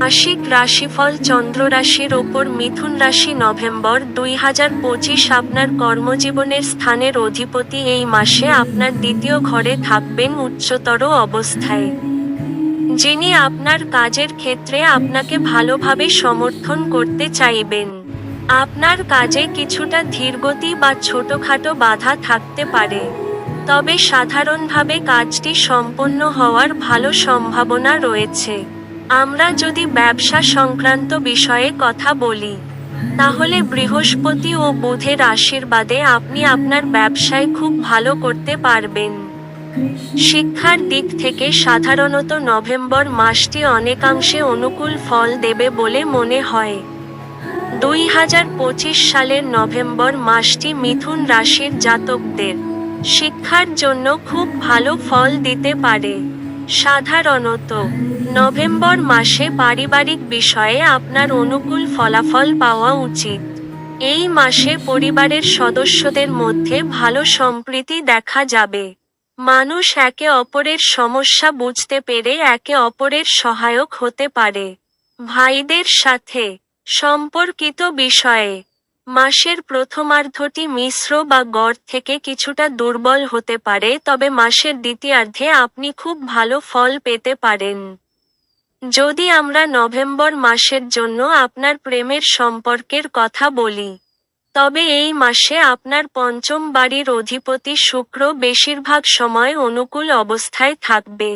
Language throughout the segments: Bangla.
আশিক রাশিফল চন্দ্র রাশির ওপর মিথুন রাশি নভেম্বর দুই হাজার পঁচিশ আপনার কর্মজীবনের স্থানের অধিপতি এই মাসে আপনার দ্বিতীয় ঘরে থাকবেন উচ্চতর অবস্থায়। যিনি আপনার কাজের ক্ষেত্রে আপনাকে ভালোভাবে সমর্থন করতে চাইবেন। আপনার কাজে কিছুটা ধীরগতি বা ছোটখাটো বাধা থাকতে পারে। তবে সাধারণভাবে কাজটি সম্পন্ন হওয়ার ভালো সম্ভাবনা রয়েছে। আমরা যদি ব্যবসা সংক্রান্ত বিষয়ে কথা বলি, তাহলে বৃহস্পতি ও বুধের আশীর্বাদে আপনি আপনার ব্যবসায় খুব ভালো করতে পারবেন। শিক্ষার দিক থেকে সাধারণত নভেম্বর মাসটি অনেকাংশে অনুকূল ফল দেবে বলে মনে হয়। দুই হাজার পঁচিশ সালের নভেম্বর মাসটি মিথুন রাশির জাতকদের শিক্ষার জন্য খুব ভালো ফল দিতে পারে। সাধারণত নভেম্বর মাসে পারিবারিক বিষয়ে আপনার অনুকূল ফলাফল পাওয়া উচিত। এই মাসে পরিবারের সদস্যদের মধ্যে ভালো সম্প্রীতি দেখা যাবে। মানুষ একে অপরের সমস্যা বুঝতে পেরে একে অপরের সহায়ক হতে পারে। ভাইদের সাথে সম্পর্কিত বিষয়ে মাসের প্রথমার্ধটি মিশ্র বা গড় থেকে কিছুটা দুর্বল হতে পারে, তবে মাসের দ্বিতীয়ার্ধে আপনি খুব ভালো ফল পেতে পারেন। যদি আমরা নভেম্বর মাসের জন্য আপনার প্রেমের সম্পর্কের কথা বলি, তবে এই মাসে আপনার পঞ্চম বাড়ির অধিপতি শুক্র বেশিরভাগ সময় অনুকূল অবস্থায় থাকবে।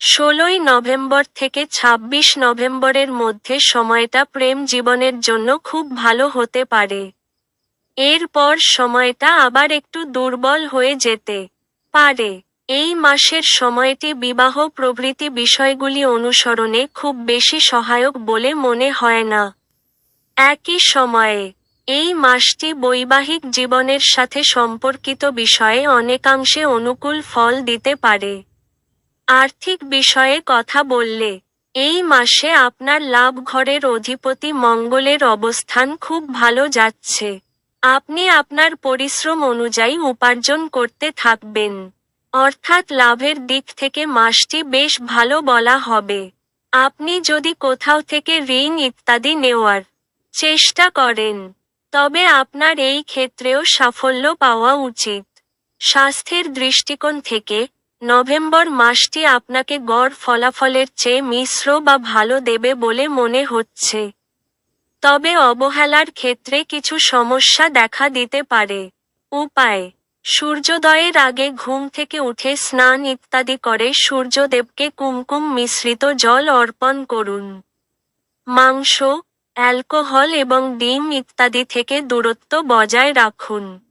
ষোলোই নভেম্বর থেকে ২৬ নভেম্বরের মধ্যে সময়টা প্রেম জীবনের জন্য খুব ভালো হতে পারে। এরপর সময়টা আবার একটু দুর্বল হয়ে যেতে পারে। এই মাসের সময়টি বিবাহ প্রভৃতি বিষয়গুলি অনুসরণে খুব বেশি সহায়ক বলে মনে হয় না। একই সময়ে, এই মাসটি বৈবাহিক জীবনের সাথে সম্পর্কিত বিষয়ে অনেকাংশে অনুকূল ফল দিতে পারে। আর্থিক বিষয়ে কথা বললে, এই মাসে আপনার লাভ ঘরের অধিপতি মঙ্গলের অবস্থান খুব ভালো যাচ্ছে। আপনি আপনার পরিশ্রম অনুযায়ী উপার্জন করতে থাকবেন। অর্থাৎ লাভের দিক থেকে মাসটি বেশ ভালো বলা হবে। আপনি যদি কোথাও থেকে ঋণ ইত্যাদি নেওয়ার চেষ্টা করেন, তবে আপনার এই ক্ষেত্রেও সাফল্য পাওয়া উচিত। স্বাস্থ্যের দৃষ্টিকোণ থেকে নভেম্বর মাসটি আপনাকে গড় ফলাফলের চেয়ে মিশ্র বা ভালো দেবে বলে মনে হচ্ছে। তবে অবহেলার ক্ষেত্রে কিছু সমস্যা দেখা দিতে পারে। উপায়, সূর্যোদয়ের আগে ঘুম থেকে উঠে স্নান ইত্যাদি করে সূর্যদেবকে কুমকুম মিশ্রিত জল অর্পণ করুন। মাংস, অ্যালকোহল এবং ডিম ইত্যাদি থেকে দূরত্ব বজায় রাখুন।